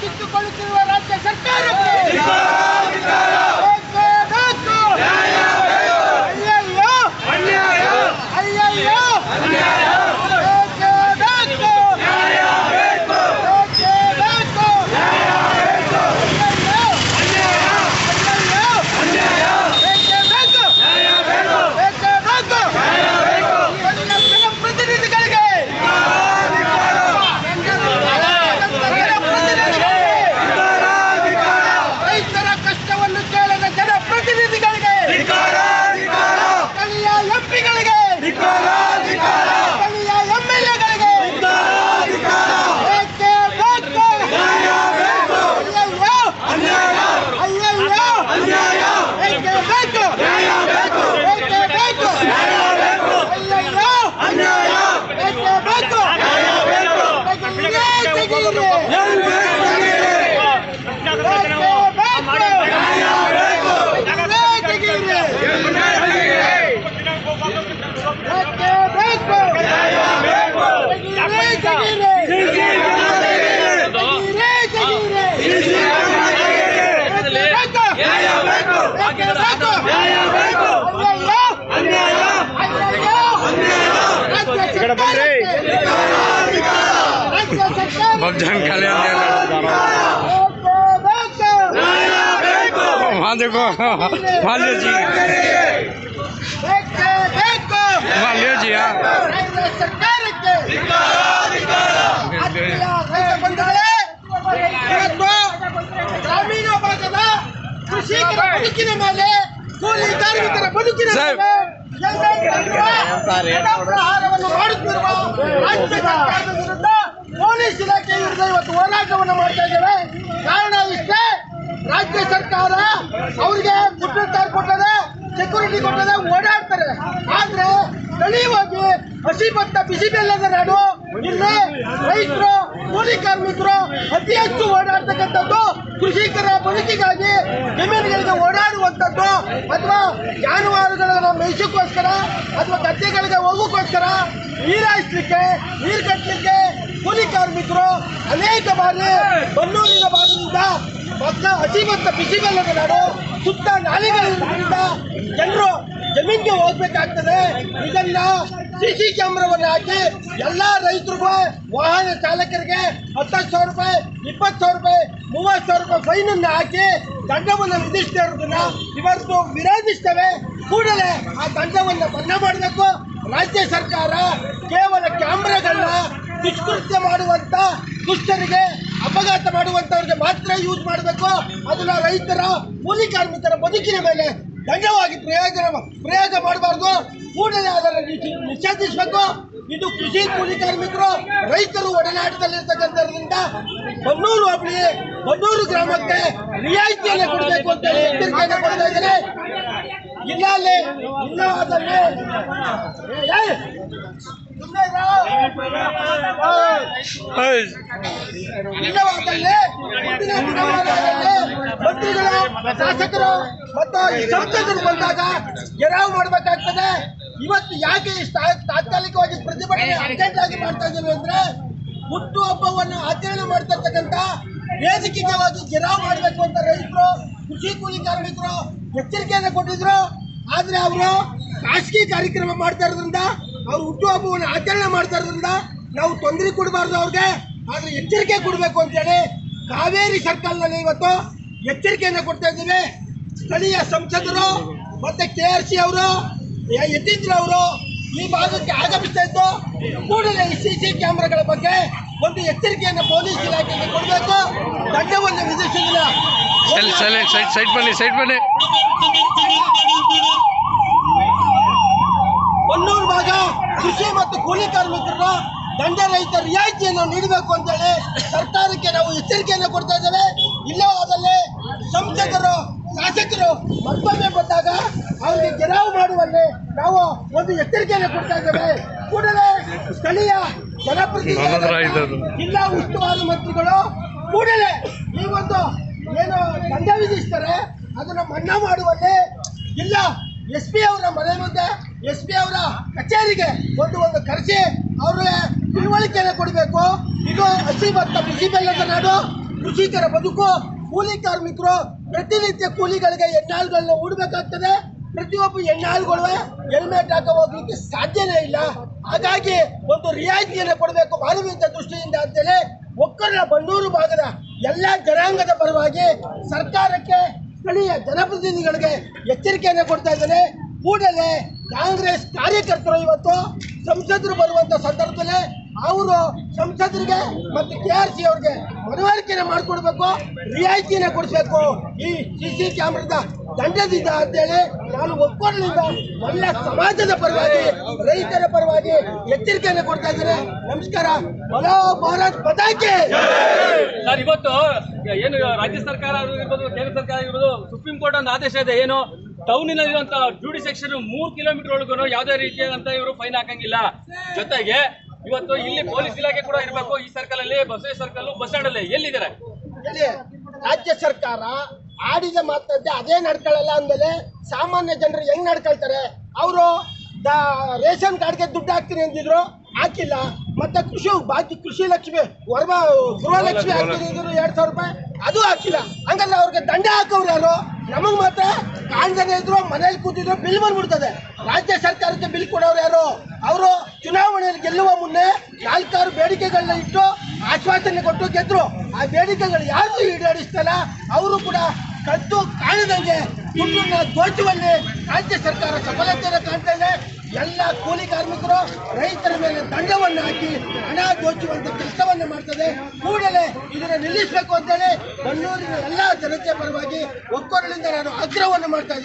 ಕಿತ್ತುಕೊಳ್ಳುತ್ತಿರುವ ರಾಜ್ಯ ಸರ್ಕಾರಕ್ಕೆ बगजान कल्याण वहाँ देखो वहाँ लियो जी वहाँ लियो जी हाँ ಸರ್ಕಾರಕ್ಕೆ ಬಂಧುಗಳೇ ಇವತ್ತು ಗ್ರಾಮೀಣ ಭಾಗದ ಕೃಷಿಕರ ಬದುಕಿನ ಮೇಲೆ ಕೂಲಿ ಕಾರ್ಮಿಕರ ಬದುಕಿನ ಸರ್. ಮೇಲೆ ಎಲ್ಲೆಂದರಿರುವ ಪ್ರಹಾರವನ್ನು ಮಾಡುತ್ತಿರುವ ರಾಜ್ಯ ಸರ್ಕಾರದ ವಿರುದ್ಧ ಪೊಲೀಸ್ ಇಲಾಖೆ ವಿರುದ್ಧ ಇವತ್ತು ಹೋರಾಟವನ್ನು ಮಾಡ್ತಾ ಇದ್ದೇವೆ. ಕಾರಣ ಇಷ್ಟೇ, ರಾಜ್ಯ ಸರ್ಕಾರ ಅವರಿಗೆ ಮುಟ್ಟುತ್ತಾರೆ ಕೊಟ್ಟದೆ ಸೆಕ್ಯೂರಿಟಿ ಕೊಟ್ಟದೆ ಓಡಾಡ್ತಾರೆ. ಆದ್ರೆ ಸ್ಥಳೀಯವಾಗಿ ಹಸಿ ಭತ್ತ ಬಿಸಿ ಬೆಲ್ಲದ ನಾಡು, ಇಲ್ಲಿ ರೈತರು, ಕೂಲಿ ಕಾರ್ಮಿಕರು ಅತಿ ಹೆಚ್ಚು ಓಡಾಡ್ತಕ್ಕಂಥದ್ದು ಕೃಷಿಕರ ಬದುಕಿಗಾಗಿ ಜಮೀನುಗಳಿಗೆ ಓಡಾಡುವಂಥದ್ದು ಅಥವಾ ಜಾನುವಾರುಗಳನ್ನು ಮೇಯಿಸೋಕ್ಕೋಸ್ಕರ ಅಥವಾ ಗದ್ದೆಗಳಿಗೆ ಹೋಗೋಕ್ಕೋಸ್ಕರ ನೀರಾಯಿಸ್ಲಿಕ್ಕೆ ನೀರು ಕಟ್ಟಲಿಕ್ಕೆ ಕೂಲಿ ಕಾರ್ಮಿಕರು ಅನೇಕ ಬಾರಿ ಬನ್ನೂರಿನ ಭಾಗದಿಂದ ಮತ್ತ ಹಸಿ ಭತ್ತ ಬಿಸಿ ಬೆಲ್ಲದ ನಾಡು ಸುತ್ತ ನಾಲೆಗಳಿಂದ ಜನರು ಜಮೀನಿಗೆ ಹೋಗ್ಬೇಕಾಗ್ತದೆ. ಇದನ್ನ ಸಿಸಿ ಕ್ಯಾಮ್ರಾವನ್ನು ಹಾಕಿ ಎಲ್ಲಾ ರೈತರಿಗೂ ವಾಹನ ಚಾಲಕರಿಗೆ ಹತ್ತತ್ತು ಸಾವಿರ ರೂಪಾಯಿ, ಇಪ್ಪತ್ತು ಸಾವಿರ ರೂಪಾಯಿ, ಮೂವತ್ತು ಸಾವಿರ ರೂಪಾಯಿ ಫೈನ್ ಅನ್ನು ಹಾಕಿ ದಂಡವನ್ನು ವಿಧಿಸ್ತಾ ಇರೋದನ್ನ ಇವತ್ತು ವಿರೋಧಿಸ್ತೇವೆ. ಕೂಡಲೇ ಆ ದಂಡವನ್ನು ಮನ್ನಾ ಮಾಡಬೇಕು. ರಾಜ್ಯ ಸರ್ಕಾರ ಕೇವಲ ಕ್ಯಾಮ್ರಾಗಳನ್ನ ದುಷ್ಕೃತ್ಯ ಮಾಡುವಂತ ದುಷ್ಟರಿಗೆ ಅಪಘಾತ ಮಾಡುವಂತವ್ರಿಗೆ ಮಾತ್ರ ಯೂಸ್ ಮಾಡಬೇಕು. ಅದನ್ನ ರೈತರ ಕೂಲಿ ಕಾರ್ಮಿಕರ ಬದುಕಿನ ಮೇಲೆ ದಂಡವಾಗಿ ಪ್ರಯೋಗ ಪ್ರಯೋಗ ಮಾಡಬಾರ್ದು. ಕೂಡಲೇ ಅದನ್ನು ನಿಷೇ- ನಿಷೇಧಿಸಬೇಕು. ಇದು ಕೃಷಿ ಕೂಲಿ ಕಾರ್ಮಿಕರು, ರೈತರು ಒಡನಾಟದಲ್ಲಿರ್ತಕ್ಕಂಥದ್ರಿಂದ ಬನ್ನೂರು ಹೋಬಳಿ, ಬನ್ನೂರು ಗ್ರಾಮಕ್ಕೆ ರಿಯಾಯಿತಿಯನ್ನು ಕೊಡಬೇಕು ಅಂತ ಎಚ್ಚರಿಕೆಯನ್ನು ಕೊಡ್ತಾ ಇದ್ದಾರೆ. ಇಲ್ಲ ಅಲ್ಲಿ ಇಲ್ಲ ಅದಲ್ಲಿ. ಇಲ್ಲವಾದಲ್ಲಿ ಮುಂದಿನ ಮಂತ್ರಿಗಳು ಶಾಸಕರು ಮತ್ತು ಈ ಸಂಸದರು ಬಂದಾಗ ಗೆರಾವ್ ಮಾಡಬೇಕಾಗ್ತದೆ ಇವತ್ತು ಯಾಕೆ ತಾತ್ಕಾಲಿಕವಾಗಿ ಪ್ರತಿಭಟನೆ ಅರ್ಜೆಂಟ್ ಆಗಿ ಮಾಡ್ತಾ ಇದ್ದೀವಿ ಅಂದ್ರೆ ಹುಟ್ಟು ಹಬ್ಬವನ್ನು ಆಚರಣೆ ಮಾಡ್ತಾ ಇರ್ತಕ್ಕಂಥ ವೇದಿಕೆಗಾಗಿ ಗೆರಾವ್ ಮಾಡಬೇಕು ಅಂತ ರೈತರು ಕೃಷಿ ಕೂಲಿ ಕಾರ್ಮಿಕರು ಎಚ್ಚರಿಕೆಯನ್ನು ಕೊಟ್ಟಿದ್ರು. ಆದರೆ ಅವರು ಖಾಸಗಿ ಕಾರ್ಯಕ್ರಮ ಮಾಡ್ತಾ ಇರೋದ್ರಿಂದ, ಅವ್ರು ಹುಟ್ಟುಹಬ್ಬವನ್ನು ಆಚರಣೆ ಮಾಡ್ತಾ ಇರೋದ್ರಿಂದ ನಾವು ತೊಂದರೆ ಕೊಡಬಾರ್ದು ಅವ್ರಿಗೆ. ಆದರೆ ಎಚ್ಚರಿಕೆ ಕೊಡಬೇಕು ಅಂತೇಳಿ ಕಾವೇರಿ ಸರ್ಕಲ್ನಲ್ಲಿ ಇವತ್ತು ಎಚ್ಚರಿಕೆಯನ್ನು ಕೊಡ್ತಾ ಇದ್ದೀವಿ. ಸ್ಥಳೀಯ ಸಂಸದರು ಮತ್ತೆ ಕೆ ಆರ್ ಸಿ ಅವರು ಯತೀಂದ್ರ ಅವರು ಈ ಭಾಗಕ್ಕೆ ಆಗಮಿಸ್ತಾ ಇದ್ದು, ಕೂಡಲೇ ಸಿ ಸಿ ಕ್ಯಾಮ್ರಾಗಳ ಬಗ್ಗೆ ಒಂದು ಎಚ್ಚರಿಕೆಯನ್ನು ಪೊಲೀಸ್ ಇಲಾಖೆಗೆ ಕೊಡಬೇಕು. ದಂಡವನ್ನು ವಿಧಿಸುವುದಿಲ್ಲ ಸೈಡ್ ಸೈಡ್ ಸೈಡ್ ಸೈಡ್ ಬನ್ನಿ ಸೈಡ್ ಬನ್ನಿ. ಹೊನ್ನೂರು ಭಾಗ ಕೃಷಿ ಮತ್ತು ಕೂಲಿ ಕಾರ್ಮಿಕರ ದಂಡ ರಹಿತ ರಿಯಾಯಿತಿಯನ್ನು ನೀಡಬೇಕು ಅಂತೇಳಿ ಸರ್ಕಾರಕ್ಕೆ ನಾವು ಎಚ್ಚರಿಕೆಯನ್ನು ಕೊಡ್ತಾ ಇದ್ದೇವೆ. ಇಲ್ಲವಾದಲ್ಲಿ ಸಂಸದರು ಶಾಸಕರು ಮತ್ತೊಮ್ಮೆ ಬಂದಾಗ ಅವರಿಗೆ ಗೆರಾವು ಮಾಡುವಲ್ಲಿ ನಾವು ಒಂದು ಎಚ್ಚರಿಕೆಯನ್ನು ಕೊಡ್ತಾ ಇದ್ದೇವೆ. ಕೂಡಲೇ ಸ್ಥಳೀಯ ಜನಪ್ರತಿನಿಧಿ. ಜನಪ್ರತಿನಿಧಿಗಳು ಜಿಲ್ಲಾ ಉಸ್ತುವಾರಿ ಮಂತ್ರಿಗಳು ಕೂಡಲೇ ಈ ಒಂದು ಏನು ದಂಡ ವಿಧಿಸ್ತಾರೆ, ಅದನ್ನು ಮನ್ನಾ ಮಾಡುವಲ್ಲಿ ಇಲ್ಲ. ಎಸ್ ಪಿ ಅವರ ಮನೆ ಮುಂದೆ, ಎಸ್ ಪಿ ಅವರ ಕಚೇರಿಗೆ ಒಂದು ಒಂದು ಕರೆಸಿ ಅವ್ರಿಗೆ ತಿಳುವಳಿಕೆಯನ್ನು ಕೊಡಬೇಕು. ಇದು ಹಸಿ ಭತ್ತ, ಬಿಸಿ ಬೆಲ್ಲದ ನಾಡು ಕೃಷಿಕರ ಬದುಕು. ಕೂಲಿ ಕಾರ್ಮಿಕರು ಪ್ರತಿನಿತ್ಯ ಕೂಲಿಗಳಿಗೆ ಎಣ್ಣಾಳುಗಳನ್ನ ಹೂಡಬೇಕಾಗ್ತದೆ. ಪ್ರತಿಯೊಬ್ಬ ಎಣ್ಣಾಳುಗಳು ಹೆಲ್ಮೆಟ್ ಹಾಕ ಹೋಗ್ಲಿಕ್ಕೆ ಸಾಧ್ಯನೇ ಇಲ್ಲ. ಹಾಗಾಗಿ ಒಂದು ರಿಯಾಯಿತಿಯನ್ನು ಕೊಡಬೇಕು ಮಾನವೀಯತೆ ದೃಷ್ಟಿಯಿಂದ ಅಂತೇಳಿ ಒಕ್ಕರ ಬನ್ನೂರು ಭಾಗದ ಎಲ್ಲ ಜನಾಂಗದ ಪರವಾಗಿ ಸರ್ಕಾರಕ್ಕೆ ಸ್ಥಳೀಯ ಜನಪ್ರತಿನಿಧಿಗಳಿಗೆ ಎಚ್ಚರಿಕೆಯನ್ನು ಕೊಡ್ತಾ ಇದ್ದಾರೆ ಕೂಡಲೇ ಕಾಂಗ್ರೆಸ್ ಕಾರ್ಯಕರ್ತರು ಇವತ್ತು ಸಂಸದರು ಬರುವಂತ ಸಂದರ್ಭದಲ್ಲಿ ಅವರು ಸಂಸದರಿಗೆ ಮತ್ತು ಕೆ ಆರ್ ಸಿ ಅವ್ರಿಗೆ ಮನವರಿಕೆಯನ್ನು ಮಾಡಿಕೊಡ್ಬೇಕು, ರಿಯಾಯಿತಿಯನ್ನು ಕೊಡಿಸ್ಬೇಕು. ಈ ಸಿ ಸಿ ಕ್ಯಾಮ್ರಾದ ದಂಡದಿಂದ ಅಂತೇಳಿ ನಾನು ಒಕ್ಕೊರಲಿಂದ ಎಲ್ಲ ಸಮಾಜದ ಪರವಾಗಿ ರೈತರ ಪರವಾಗಿ ಎಚ್ಚರಿಕೆಯನ್ನು ಕೊಡ್ತಾ ಇದ್ದಾರೆ ನಮಸ್ಕಾರ. ಮನೋ ಭಾರತ್ ಪತಾಕೆ ಸರ್ ಇವತ್ತು ಏನು ರಾಜ್ಯ ಸರ್ಕಾರ ಇರ್ಬೋದು ಕೇಂದ್ರ ಸರ್ಕಾರ ಇರ್ಬೋದು ಸುಪ್ರೀಂ ಕೋರ್ಟ್ ಒಂದು ಆದೇಶ ಇದೆ. ಏನು ಟೌನಿನಲ್ಲಿರುವಂತ ಡ್ಯೂಟಿ ಸೆಕ್ಷನ್ ಮೂರ್ ಕಿಲೋಮೀಟರ್ ಒಳಗೂ ಯಾವುದೇ ರೀತಿಯಾದಂತ ಇವರು ಫೈನ್ ಹಾಕಂಗಿಲ್ಲ. ಜೊತೆಗೆ ಇವತ್ತು ಇಲ್ಲಿ ಪೊಲೀಸ್ ಇಲಾಖೆ ಕೂಡ ಇರಬೇಕು. ಈ ಸರ್ಕಲ್ ಅಲ್ಲಿ ಬಸವೇಶ್ವರ ಸರ್ಕಲ್ ಬಸ್ ಸ್ಟ್ಯಾಂಡ್ ಅಲ್ಲಿ ಎಲ್ಲಿದ್ದಾರೆ? ರಾಜ್ಯ ಸರ್ಕಾರ ಆಡಿದ ಮಾತಂತೆ ಅದೇ ನಡ್ಕೊಳ್ಳಲ್ಲ ಅಂದಮೇಲೆ ಸಾಮಾನ್ಯ ಜನರು ಹೆಂಗ್ ನಡ್ಕೊಳ್ತಾರೆ? ಅವರು ರೇಷನ್ ಕಾರ್ಡ್ಗೆ ದುಡ್ಡು ಹಾಕ್ತೀನಿ ಅಂದಿದ್ರು ಹಾಕಿಲ್ಲ. ಮತ್ತೆ ಕೃಷಿ ಬಾಕಿ ಕೃಷಿ ಲಕ್ಷ್ಮಿ ವರ್ಮ ಗೃಹಲಕ್ಷ್ಮಿ ಹಾಕ್ತೀನಿ ಅಂದಿದ್ರು ಎರಡ್ ಸಾವಿರ ರೂಪಾಯಿ ಅದು ಹಾಕಿಲ್ಲ. ಹಂಗಲ್ಲ ಅವ್ರಿಗೆ ದಂಡ ಹಾಕೋರು ಯಾರು? ನಮಗ್ ಮಾತ್ರ ಕಾಣ್ದೇ ಇದ್ರು ಮನೇಲಿ ಕೂತಿದ್ರು ಬಿಲ್ ಬಂದ್ಬಿಡ್ತದೆ. ರಾಜ್ಯ ಸರ್ಕಾರಕ್ಕೆ ಬಿಲ್ ಕೊಡೋರು ಯಾರು? ಅವರು ಚುನಾವಣೆಯಲ್ಲಿ ಗೆಲ್ಲುವ ಮುನ್ನೆ ನಾಲ್ಕಾರು ಬೇಡಿಕೆಗಳನ್ನ ಇಟ್ಟು ಆಶ್ವಾಸನೆ ಕೊಟ್ಟು ಗೆದ್ರು. ಆ ಬೇಡಿಕೆಗಳು ಯಾರು ಈಡೇರಿಸ್ತಲ್ಲ ಅವರು ಕೂಡ ಕದ್ದು ಕಾಣದಂಗೆ ದುಡ್ಡನ್ನ ದೋಚುವಲ್ಲಿ ರಾಜ್ಯ ಸರ್ಕಾರ ಸಫಲತೆಯನ್ನು ಕಾಣ್ತಾ ಇದೆ. ಎಲ್ಲ ಕೂಲಿ ಕಾರ್ಮಿಕರು ರೈತರ ಮೇಲೆ ದಂಡವನ್ನು ಹಾಕಿ ಹಣ ದೋಚುವಂತ ಕೆಲಸವನ್ನು ಮಾಡ್ತದೆ. ಕೂಡಲೇ ಇದನ್ನು ನಿಲ್ಲಿಸಬೇಕು ಅಂತೇಳಿ ಬನ್ನೂರಿನ ಎಲ್ಲ ಜನತೆ ಪರವಾಗಿ ಒಕ್ಕೊರಳಿಂದ ನಾನು ಆಗ್ರಹವನ್ನು ಮಾಡ್ತಾ